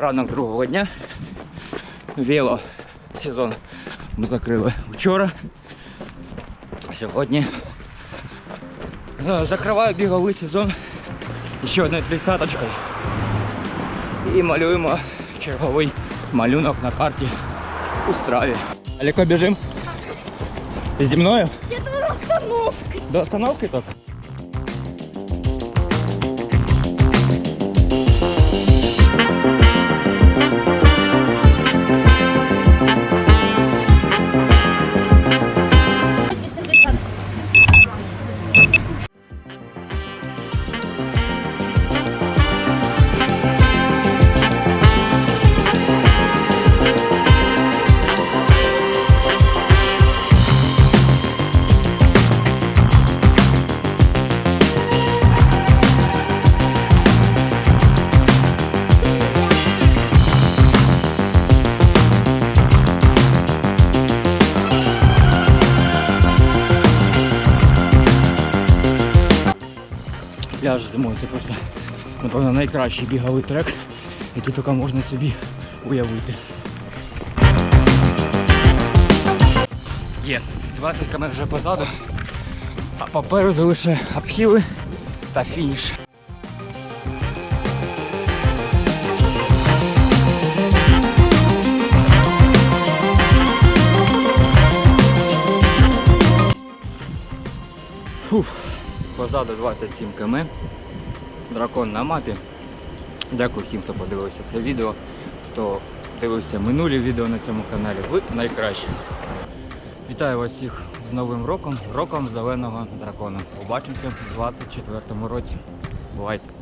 ранок другого дня. Вело сезон ми закрили вчора. Сьогодні е, закриваю біговий сезон ще одною тридцяточкою. І малюємо черговий малюнок на карті у страві. Далеко біжимо? Ти зі мною? Я думала остановки. До остановки так? Пляж зимою це просто, напевно, найкращий біговий трек, який тільки можна собі уявити. Є, 20 км вже позаду, а попереду лише обхіли та фініш. Фух. Позаду 27 км. Дракон на мапі. Дякую всім, хто подивився це відео. Хто дивився минулі відео на цьому каналі. Ви найкращі. Вітаю вас всіх з Новим роком, роком зеленого дракона. Побачимося в 24 році. Бувайте!